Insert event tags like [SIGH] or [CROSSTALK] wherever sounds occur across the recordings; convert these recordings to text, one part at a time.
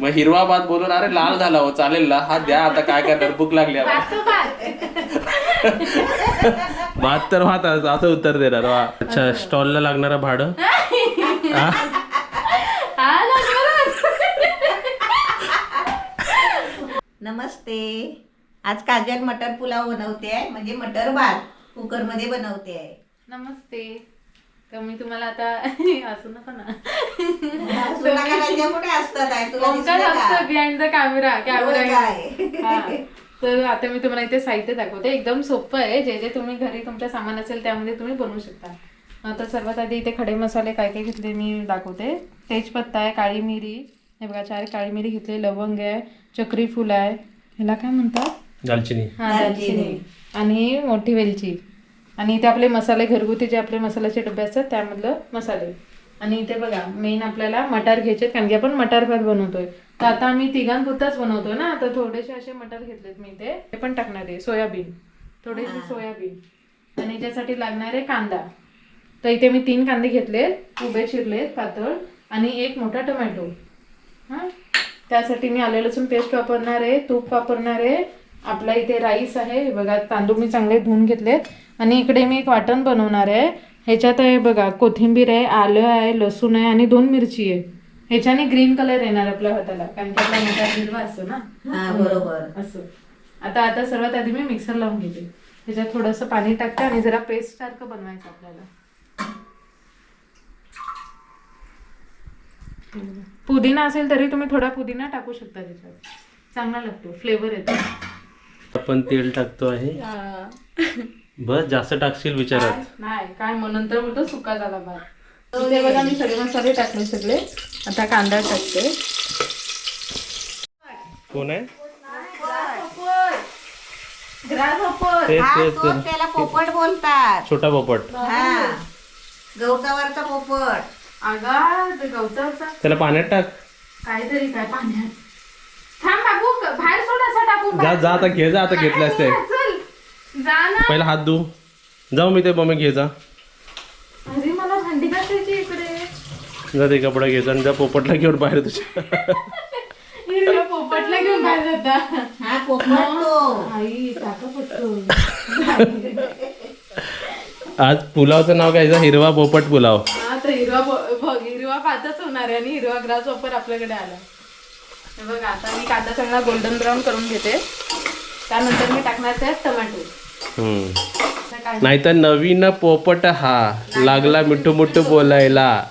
मग हिरवा भात बोलून अरे लाल झाला हो चालेल ना. हा द्या आता काय करणार? भूक लागली आम्हाला. [LAUGHS] भात तर भात असं उत्तर देणार वा. अच्छा स्टॉलला लागणारं भाडं? हा? हा. नमस्ते. आज काजल मटर पुलाव बनवते आहे. म्हणजे मटर भात कुकरमध्ये बनवते आहे. नमस्ते. तर मी तुम्हाला आता [LAUGHS] असं नका ना. [LAUGHS] ओंकार का? असतं बिहाइंड द कॅमेरा कॅमेरा काय? तर आता मी तुम्हाला इथे साहित्य दाखवते. एकदम सोपं आहे. जे जे तुम्ही घरी तुमच्या सामान असेल त्यामध्ये तुम्ही बनवू शकता. आता सर्वात आधी इथे खडे मसाले काय काय घेतले मी दाखवते. तेजपत्ता आहे काळी मिरी. हे बघा चार काळी मिरी घेतली. लवंग आहे चक्री फुल आहे. ह्याला काय म्हणतात? दालचिनी. हा दालचिनी. आणि मोठी वेलची. आणि इथे आपले मसाले घरगुती जे आपले मसाल्याचे डबे असतात त्यामधलं मसाले. आणि इथे बघा मेन आपल्याला मटार घ्यायचे कारण की आपण मटार भात बनवतोय. तर आता आम्ही तिघांपुरताच बनवतोय ना? तर थोडेसे असे मटार घेतलेत मी इथे. ते पण टाकणार आहे सोयाबीन. थोडेसे सोयाबीन. आणि याच्यासाठी लागणार आहे कांदा. तर इथे मी तीन कांदे घेतलेत उभे चिरलेत पातळ. आणि एक मोठा टोमॅटो. हां? त्यासाठी मी आले लसूण पेस्ट वापरणार आहे तूप वापरणार आहे. आपला इथे राईस आहे. हे बघा तांदूळ मी चांगले धुवून घेतलेत. आणि इकडे मी एक वाटण बनवणार आहे. ह्याच्यात आहे बघा कोथिंबीर आहे आलं आहे लसूण आहे आणि दोन मिरची आहे. ह्याच्याने ग्रीन कलर येणार आपल्या हाताला कारण की आपला मोठा हिरवा असतो ना. हा बरोबर. असं. आता आता सर्वात आधी मी मिक्सर लावून घेते. त्याच्यात थोडंसं पाणी टाकते आणि जरा पेस्ट सारखं बनवायचं आपल्याला. पुदिना असेल तरी तुम्ही थोडा पुदिना टाकू शकता त्याच्यात. चांगला लागतो फ्लेवर येतो. आपण तेल टाकतो आहे. बस जास्त टाकशील विचारात. नाही काय मग नंतर बोलतो सुका झाला भात. इथे बघा मी सगळे मसाले टाकले सगळे. आता कांदा टाकते. कोण आहे? तेच हा तेच तो तेच. त्याला पोपट बोलतात. छोटा पोपट. हा गवतावरचा पोपट. अगा ते गवताचा त्याला पाण्यात टाक. काहीतरी काय पाण्यात. थांब टाकू बाहेर सोड असं टाकू जा जा आता घे जा आता घेतल्यास ते चल जा ना पहिला हात धु. जाऊ मी ते मम्मी घे जा अरे मला भांडी घासायची इकडे. जा ते कपडा घे जा आणि जा पोपटला घेऊन बाहेर तुझ्या. पोपटला घेऊन बाहेर जाता. हा पोपट आई आज पुलावचं नाव काय? हिरवा पोपट पुलाव. हा तर हिरवा हिरवा भातच होणार आहे आणि हिरवा ग्रास वापर आपल्याकडे आला बघ आता मी कांदा चांगला गोल्डन ब्राऊन करून घेते. त्यानंतर मी टाकणार त्यात टोमॅटो. आता नाहीतर नवीन पोपट हा. लागला मिठू मिठू बोलायला.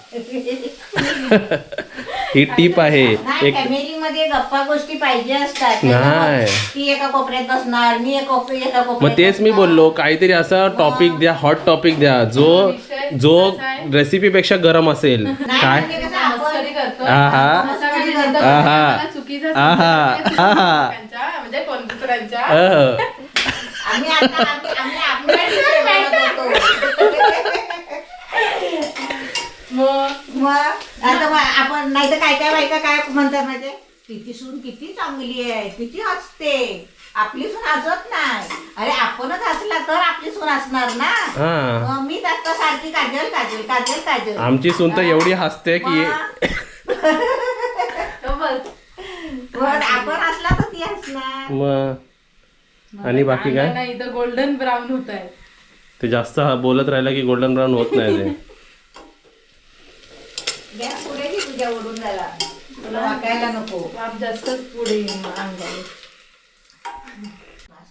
ही टीप आहे. एक मध्ये गप्पा गोष्टी पाहिजे असतात. नाही. ती एका कोपऱ्यात बसणार मी एका कोप- एका मग कोपऱ्यात तेच मी बोललो काहीतरी असा टॉपिक द्या हॉट टॉपिक द्या. जो जो रेसिपी पेक्षा गरम असेल. काय? म्हणजे कसं आपण- मस्करी आम्ही आता आम्ही आम्ही आपल्या. [LAUGHS] मग? मग? आता मग आपण नाही तर काय काय बायका काय म्हणतात म्हणजे तिची सून किती चांगली आहे किती हसते. आपली सून हसत नाही. अरे आपणच हसला तर आपली सून हसणार ना. हा. मग मी आता सारखी काजल काजल काजल काजल. आमची सून तर एवढी हसते की तो. [LAUGHS] मग आपण हसला तर ती हसणार. मग? आणि बाकी काय? नाही इथं गोल्डन ब्राऊन होत आहे ते जास्त बोलत राहिलं की गोल्डन ब्राऊन होत नाही ते. गॅस पुढे घे तुझ्या ओढून झाला तुला वाकायला नको. आप जास्तच पुढे येईन मग अंगावर.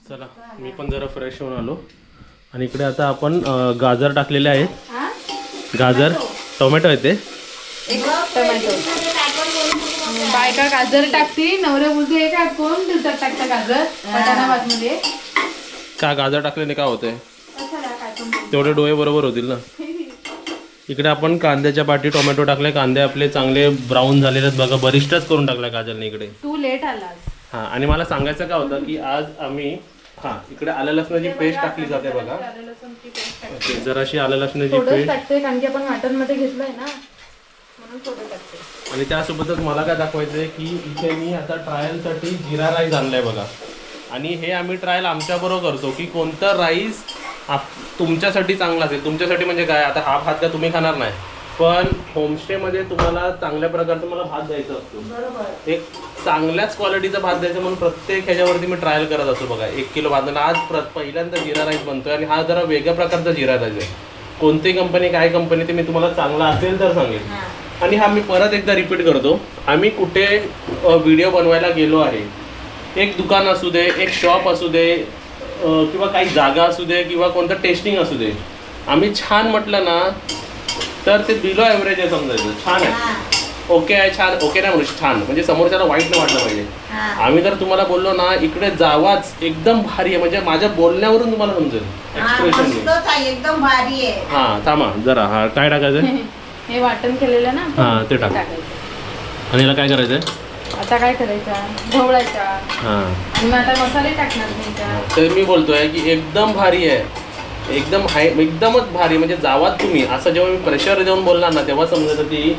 चला मी पण जरा फ्रेश होऊन आलो. आणि इकडे आता आपण अं, गाजर टाकलेले आहेत. हा? गाजर टोमॅटो. आहे ते. टोमॅटो. बायका गाजर टाकते. नवऱ्या बोलते "हे काय कोण दिवसात टाकता गाजर? वाटाणा भात मध्ये का गाजर टाकल्याने काय होतंय तेवढे डोळे बरोबर होतील ना. इकडे आपण कांद्याच्या पाठी टोमॅटो टाकले. कांदे आपले चांगले ब्राऊन झालेले आहेत बघा. बरिष्ठच करून टाकला गाजरने इकडे. तू लेट आलास. हा आणि मला सांगायचं काय होतं की आज आम्ही हा इकडे आलं लसणाची पेस्ट टाकली जाते बघा. आलं. ओके, जराशी आलं लसणाची पेस्ट. टाकते कारण की आपण वाटणमध्ये घेतलंय ना. टाकते. आणि त्यासोबतच मला काय दाखवायचं आहे की इथे मी आता ट्रायलसाठी जिरा राईस आणलाय बघा. आणि हे आम्ही ट्रायल आमच्याबरोबर करतो की कोणतं राईस आप तुमच्यासाठी चांगलं असेल. तुमच्यासाठी म्हणजे काय? आता हा भात का तुम्ही खाणार नाही. पण होमस्टेमध्ये तुम्हाला चांगल्या प्रकारचा मला भात द्यायचा असतो. एक चांगल्याच क्वालिटीचा भात द्यायचा म्हणून प्रत्येक ह्याच्यावरती मी ट्रायल करत असतो बघा. एक किलो भात. आज प्र पहिल्यांदा जिरा राईस बनतोय आणि हा जरा वेगळ्या प्रकारचा जिरा राईस आहे. कोणती कंपनी काय कंपनी ते मी तुम्हाला चांगला असेल तर सांगेन. हा. आणि हा मी परत एकदा रिपीट करतो. आम्ही कुठे व्हिडिओ बनवायला गेलो आहे एक दुकान असू दे एक शॉप असू दे किंवा काही जागा असू दे किंवा कोणतं टेस्टिंग असू दे आम्ही छान म्हटलं ना तर ते बिलो ॲव्हरेज आहे समजायचं छान आहे. ओके आहे छान. ओके नाही म्हणू छान. म्हणजे समोरच्याला वाईट नाही वाटलं पाहिजे. आम्ही जर तुम्हाला बोललो ना इकडे जावाच. एकदम भारी आहे. म्हणजे माझ्या बोलण्यावरून तुम्हाला समजेल. एक्सप्रेशन हा थांबा. जरा हा काय टाकायचं [LAUGHS] हे वाटण केलेलं ना हा, ते टाक. टाकायचं. आणि याला काय करायचंय? आता काय करायचा? ढवळायचा. हा. आणि मग आता मसाले टाकणार मी. तर मी बोलतोय की एकदम भारी आहे. एकदम हाय एकदमच भारी म्हणजे जावात तुम्ही. असं जेव्हा मी प्रेशर देऊन बोलणार ना तेव्हा समजायचं ती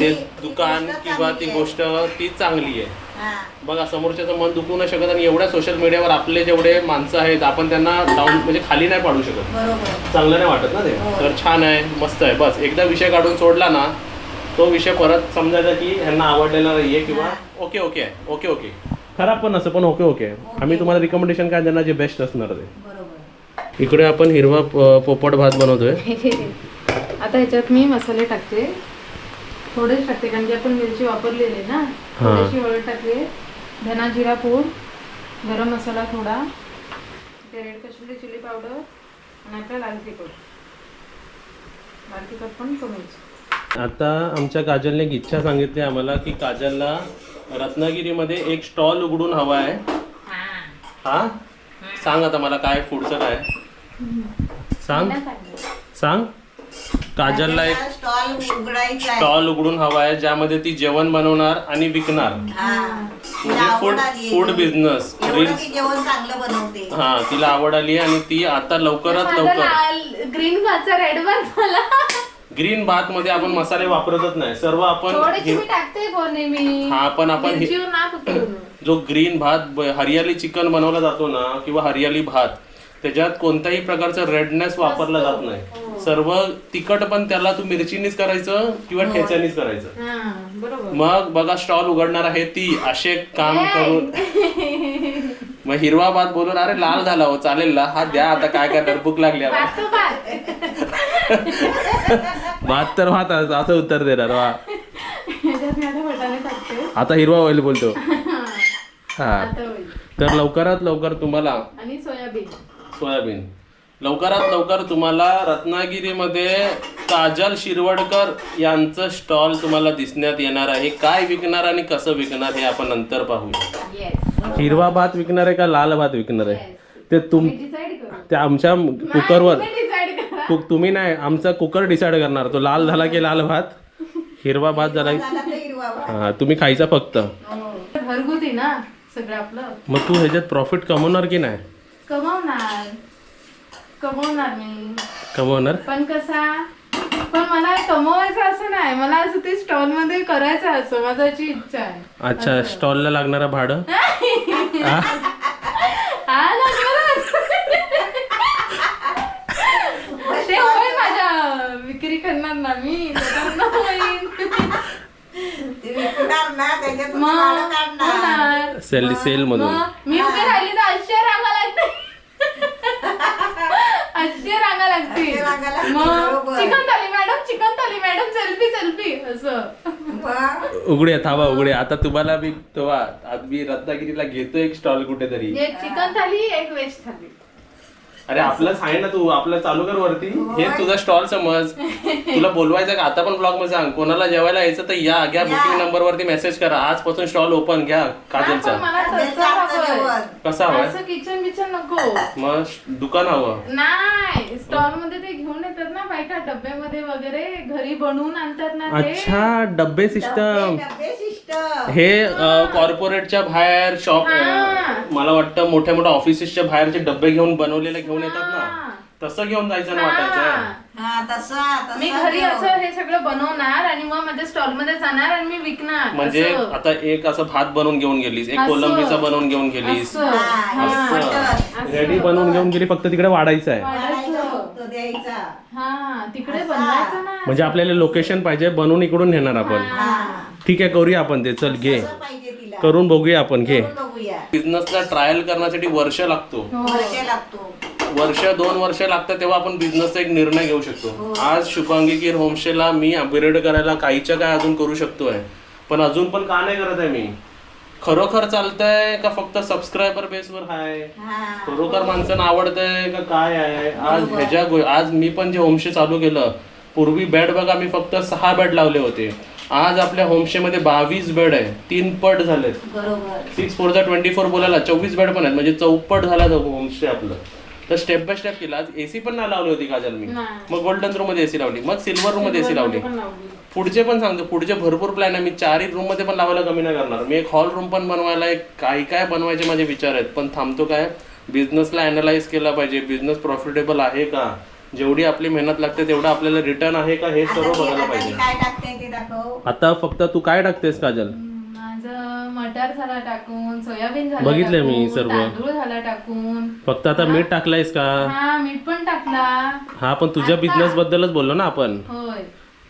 ते दुकान किंवा ती. गोष्ट ती चांगली आहे. हा. बघा समोरच्याचं मन दुखवू नाही शकत आणि एवढ्या सोशल मीडियावर आपले जेवढे माणसं आहेत आपण त्यांना डाऊन म्हणजे खाली नाही पाडू शकत. बरोबर. चांगलं नाही वाटत ना ते? हो. तर छान आहे मस्त आहे बस. एकदा विषय काढून सोडला ना तो विषय परत समजायचा की ह्यांना आवडलेला नाहीये किंवा ओके ओके आहे. Okay okay. खराब पण असं पण ओके ओके. आम्ही तुम्हाला रिकमेंडेशन काय देणार जे बेस्ट असणार ते? बरोबर. इकडे आपण हिरवा पोपट भात बनवतोय. [LAUGHS] आता ह्याच्यात मी मसाले टाकते. थोडेच टाकते कारण की आपण मिरची वापरलेली ना हा. थोडीशी हळद टाकते. धना जिरा पूड गरम मसाला थोडा रेड कश्मीरी चिली पावडर आणि आपला लाल तिखट. लाल तिखट पण कमीच. आता आमच्या काजलने एक इच्छा सांगितली आम्हाला की काजलला रत्नागिरीमध्ये एक स्टॉल उघडून हवा आहे. हा. सांग आता मला काय पुढचं काय? सांग. सांग. काजलला एक स्टॉल उघडायचा आहे. स्टॉल उघडून हवा आहे ज्यामध्ये ती जेवण बनवणार आणि विकणार. तिला म्हणजे फूड आवड आली फूड बिझनेस जेवण चांगलं बनवते. हा तिला आवड आली आणि ती आता लवकरात लवकर ग्रीन भातचा रेड भात मला. ग्रीन भात मध्ये आपण मसाले वापरतच नाही. सर्व आपण हे- मी टाकते कोणी मी. हा पण आपण जो ग्रीन भात हरियाली चिकन बनवला जातो ना किंवा हरियाली भात त्याच्यात कोणत्याही प्रकारचं रेडनेस वापरला जात नाही. सर्व तिखट पण त्याला तू मिरचीनीच करायचं किंवा ठेच्यानीच करायचं. हा बरोबर. मग बघा स्टॉल उघडणार आहे ती. असे काम करून. [LAUGHS] मग हिरवा भात बोलून अरे लाल झाला हो चालेल ना. हा द्या आता काय करणार भूक लागली. [LAUGHS] भात तर भात असं उत्तर देणार वा. आता हिरवा होईल बोलतो. [LAUGHS] हा. तर लवकरात लवकर तुम्हाला आणि सोयाबीन. सोयाबीन. लवकरात लवकर तुम्हाला रत्नागिरीमध्ये काजल शिरवडकर यांचं स्टॉल तुम्हाला दिसण्यात येणार आहे. काय विकणार आणि कसं विकणार हे आपण नंतर पाहूया. येस हिरवा भात विकणार आहे का लाल भात विकणार आहे? ते तुम ते आमच्या कुकरवर कुक तुम्ही नाही आमचा कुकर डिसाईड करणार. तो लाल झाला की लाल भात? हिरवा भात झाला. हा तुम्ही खायचा फक्त. घरगुती ना सगळं आपलं. मग तू ह्याच्यात प्रॉफिट कमवणार की नाही? कमवणार कमवणार मी कमवणार पण कसा? पण मला कमवायचं असं नाही. मला असं ते स्टॉलमध्ये करायचं असं. माझी अशी इच्छा आहे. अच्छा स्टॉलला लागणारं भाडं? [LAUGHS] हा? हा लागणार. ते होईल माझ्या विक्री करणार ना मी. त्याच्यातनं होईल. ते विकणार ना त्याच्यातून मग भाडं काढणार होणार. सेल सेल मधून मग मी उभी राहिली तर अशा रांगा लागते अशा रांगा लागते अशा रांगा लागतील, मग. Chicken thali madam chicken thali madam selfie selfie असं. उघडे थांबा उघडे. आता तुम्हाला मी तेव्हा आज मी रत्नागिरीला घेतो एक स्टॉल कुठेतरी. एक चिकन थाली एक व्हेज थाली. अरे आपलं सांग ना तू आपलं चालू कर वरती. हे तुझा स्टॉल समज. तुला बोलवायचं का? आता पण ब्लॉगमध्ये सांग. कोणाला जेवायला यायचं तर या घ्या बुकिंग नंबर वरती मेसेज करा. आजपासून स्टॉल ओपन घ्या. हा, काजलचा मला तसं. जेवण. कसा हवाय असं किचन बिचन नको. मग दुकान हवं. नाही स्टॉलमध्ये ते घेऊन येतात ना बायका डब्यामध्ये वगैरे घरी बनवून आणतात ना ते. अच्छा डब्बे सिस्टम डबे सिस्टम हे कॉर्पोरेटच्या बाहेर शॉप. मला वाटतं मोठ्या मोठ्या ऑफिसेसच्या बाहेरचे डब्बे घेऊन बनवलेले घेऊन येतात ना. तसं घेऊन जायचं ना वाटायचं. हा. हा तसा मी घरी. असं हे सगळं बनवणार आणि मग माझ्या स्टॉलमध्ये जाणार आणि मी विकणार. म्हणजे असं. आता एक असं भात बनवून घेऊन गेलीस एक असं. कोलंबीचा बनवून घेऊन गेलीस. असं. रेडी बनवून घेऊन गेली फक्त तिकडे वाढायचं आहे. हा तिकडे. बनवायचं ना. म्हणजे आपल्याला लोकेशन पाहिजे बनवून इकडून नेणार आपण. हा. ठीक आहे करूया आपण ते. चल घे. करून बघूया आपण घे. बिझनेसला ट्रायल करण्यासाठी वर्ष लागतो. वर्ष लागतो. वर्ष दोन वर्ष लागतात तेव्हा आपण बिझनेसचा एक निर्णय घेऊ शकतो. आज शुभांगी कीर होमस्टेला मी अपग्रेड करायला काहीच्या काय अजून करू शकतोय. पण अजून पण का नाही करत आहे मी? खरोखर चालतंय का फक्त सबस्क्रायबर बेसवर आहे हा. खरोखर माणसांना आवडतंय का काय आहे? आज ह्याच्या गो- आज मी पण जे होमस्टे चालू केलं पूर्वी बेड बघा मी फक्त सहा बेड लावले होते. आज आपल्या होमस्टे मध्ये बावीस बेड आहे. तीन पट झालेत. बरोबर. सिक्स फोरचा ट्वेंटी फोर बोलायला चोवीस बेड पण आहेत. म्हणजे चौपट झाला होमस्टे आपलं. तर स्टेप बाय स्टेप केला. आज एसी पण नाही लावली होती काजल मी. मग गोल्डन रूममध्ये एसी लावली. मग सिल्वर रूममध्ये एसी लावली. पुढचे पण सांगतो. पुढचे भरपूर प्लॅन आहे. मी चारही रूममध्ये पण लावायला कमी नाही करणार. मी एक हॉल रूम पण बनवायला एक काय काय बनवायचे माझे विचार आहेत. पण थांबतो काय? बिझनेसला अनालाइज केला पाहिजे. बिझनेस प्रॉफिटेबल आहे का? जेवढी आपली मेहनत लागते तेवढं आपल्याला रिटर्न आहे का? हे सर्व बघायला पाहिजे. काय टाकते ते दाखव. आता फक्त तू काय टाकतेस काजल? माझं मटार झाला टाकून सोयाबीन झाला बघितलंय मी टाकून, सर्व. तांदूळ झाला टाकून. फक्त आता मीठ टाकलायस का? हा मीठ पण टाकला. हा पण तुझ्या बिझनेस बद्दलच बोललो ना आपण. होय.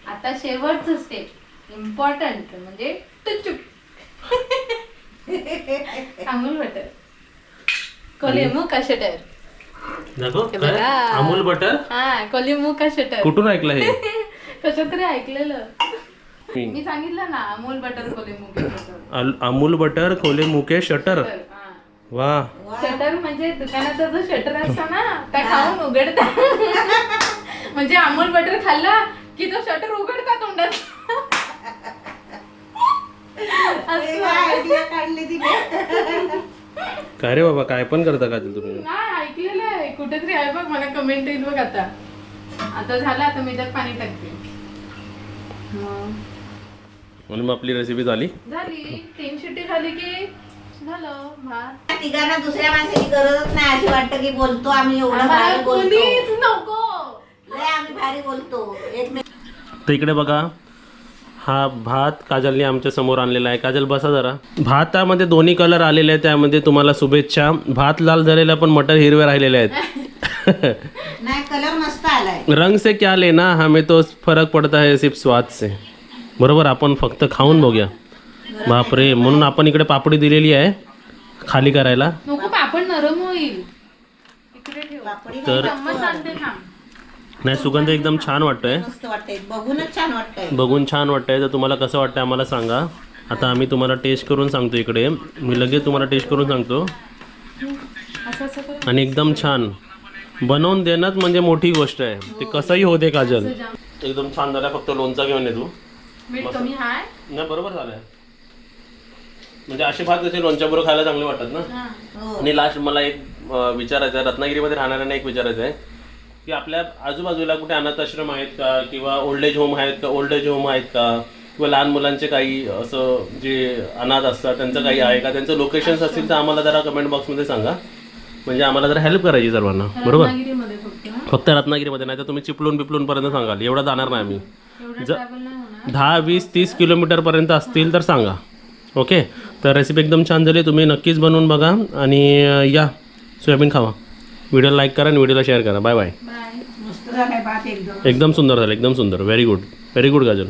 आता शेवटचं स्टेप इम्पॉर्टंट म्हणजे टुचुक अमूल [LAUGHS] बटर कोलिमू का शटर दाखव, हे काय? बघा. अमूल बटर? हा कोलिमू का शटर. कुठून ऐकलं हे? [LAUGHS] कसं तरी ऐकलेलं. मी. सांगितलं ना अमूल बटर कोलिमू का शटर. अल- अमूल बटर खोले मुके शटर हा. वा. शटर म्हणजे दुकानाचा जो शटर असतो ना त्या खाऊन उघडता [LAUGHS] म्हणजे अमूल बटर खाल्ला की तो शटर उघडता तोंडात. [LAUGHS] अरे काय रे बाबा काय पण करता काजल तुम्ही? कुठेतरी आहे बघ मला कमेंट येईल बघ आता. आता झालं आता मी त्यात पाणी टाकते. हं. म्हणून मग आपली रेसिपी झाली. झाली. तीन शिट्टी झाली की झालं भात. तिघांना दुसऱ्या माणसाची गरजच नाही अशी वाटतं की बोलतो आम्ही एवढं आम्हाला भारी बोलतो. कोणीच नको. लय आम्ही भारी बोलतो. एक तर इकडे बघा हा भात काजलने आमच्यासमोर आणलेला आहे. काजल बसा जरा. भातामध्ये दोन्ही कलर आलेले आहेत त्यामध्ये तुम्हाला शुभेच्छा. भात लाल झालेला पण मटर हिरवे राहिलेले आहेत. [LAUGHS] नाही कलर मस्त आलाय. रंग से क्या लेना हमें तो फरक पडता है सिर्फ स्वाद से. बरोबर आपण फक्त खाऊन बघूया. बापरे म्हणून आपण इकडे पापडी दिलेली आहे खाली करायला. नको पापड नरम होईल. इकडे ठेव. पापडी तर चम्मच आणते थांब. नाही सुगंध एकदम छान वाटतोय. मस्त वाटतंय. बघूनच छान वाटतंय. बघून छान वाटतंय. तर तुम्हाला कसं वाटतंय आम्हाला सांगा. आता आम्ही तुम्हाला टेस्ट करून सांगतो इकडे. मी लगेच तुम्हाला टेस्ट करून सांगतो. असं असं कर. आणि एकदम छान. बनवून देणंच म्हणजे मोठी गोष्ट आहे. ते कसंही होते काजल. एकदम छान झालं फक्त लोणचा घेऊन ये तू. मीठ कमी हाय. नाही बरोबर झालंय. म्हणजे असे भात कसे लोणच्याबरोबर खायला चांगले वाटतात ना. हो. आणि लास्ट मला एक अं, विचारायचं आहे रत्नागिरीमध्ये राहणाऱ्यांना एक विचारायचं आहे की आपल्या आजूबाजूला कुठे अनाथ आश्रम आहेत का? किंवा ओल्ड एज होम आहेत का? ओल्ड एज होम आहेत का? किंवा लहान मुलांचे काही असं जे अनाथ असतात त्यांचं काही आहे का? त्यांचं लोकेशन्स असतील तर आम्हाला जरा कमेंट बॉक्समध्ये सांगा. म्हणजे आम्हाला जरा हेल्प करायची सर्वांना. बरोबर? फक्त रत्नागिरीमध्ये नाही तर तुम्ही चिपळून बिपलून पर्यंत सांगाल. एवढं जाणार नाही आम्ही. एवढं ज- ट्रॅव्हल नाही होणार? दहा वीस तीस किलोमीटरपर्यंत असतील तर सांगा. ओके तर रेसिपी एकदम छान झाली. तुम्ही नक्कीच बनवून बघा आणि या. सोयाबीन खावा. व्हिडिओला लाईक करा आणि व्हिडिओला शेअर करा. Bye bye. एकदम. एकदम सुंदर झालं एकदम सुंदर. Very good very good गाजल